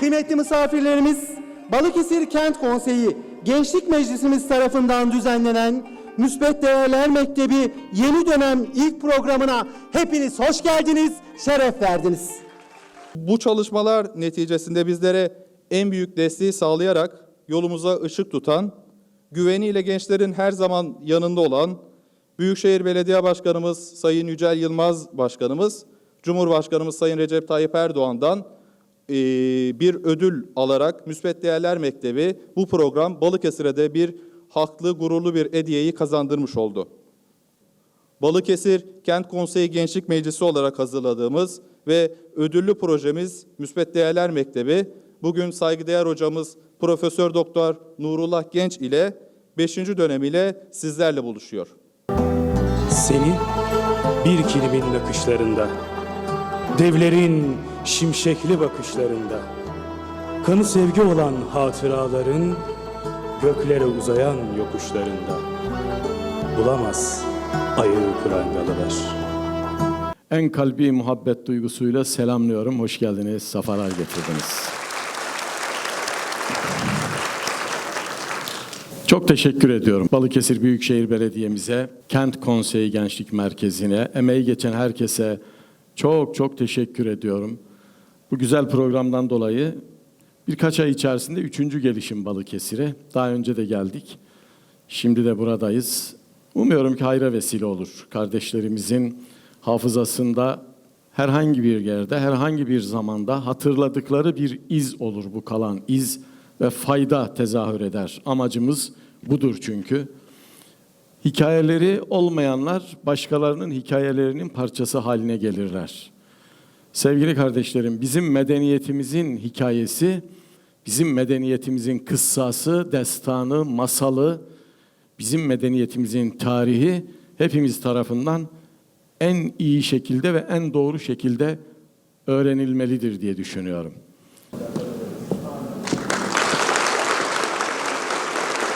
Kıymetli misafirlerimiz, Balıkesir Kent Konseyi Gençlik Meclisimiz tarafından düzenlenen Müsbet Değerler Mektebi yeni dönem ilk programına hepiniz hoş geldiniz, şeref verdiniz. Bu çalışmalar neticesinde bizlere en büyük desteği sağlayarak yolumuza ışık tutan, güveniyle gençlerin her zaman yanında olan Büyükşehir Belediye Başkanımız Sayın Yücel Yılmaz Başkanımız, Cumhurbaşkanımız Sayın Recep Tayyip Erdoğan'dan bir ödül alarak Müsbet Değerler Mektebi bu program Balıkesir'e de bir haklı, gururlu bir hediyeyi kazandırmış oldu. Balıkesir Kent Konseyi Gençlik Meclisi olarak hazırladığımız ve ödüllü projemiz Müsbet Değerler Mektebi bugün saygıdeğer hocamız Profesör Doktor Nurullah Genç ile 5. dönemiyle sizlerle buluşuyor. Seni bir kilimin nakışlarında, devlerin şimşekli bakışlarında, kanı sevgi olan hatıraların göklere uzayan yokuşlarında bulamaz ayı prangalılar. En kalbi muhabbet duygusuyla selamlıyorum. Hoş geldiniz, safalar getirdiniz. Çok teşekkür ediyorum. Balıkesir Büyükşehir Belediye'mize, Kent Konseyi Gençlik Merkezi'ne, emeği geçen herkese çok çok teşekkür ediyorum. Bu güzel programdan dolayı birkaç ay içerisinde üçüncü gelişim Balıkesir'e. Daha önce de geldik. Şimdi de buradayız. Umuyorum ki hayra vesile olur. Kardeşlerimizin hafızasında herhangi bir yerde, herhangi bir zamanda hatırladıkları bir iz olur bu kalan iz ve fayda tezahür eder. Amacımız budur çünkü. Hikayeleri olmayanlar başkalarının hikayelerinin parçası haline gelirler. Sevgili kardeşlerim, bizim medeniyetimizin hikayesi, bizim medeniyetimizin kıssası, destanı, masalı, bizim medeniyetimizin tarihi hepimiz tarafından en iyi şekilde ve en doğru şekilde öğrenilmelidir diye düşünüyorum.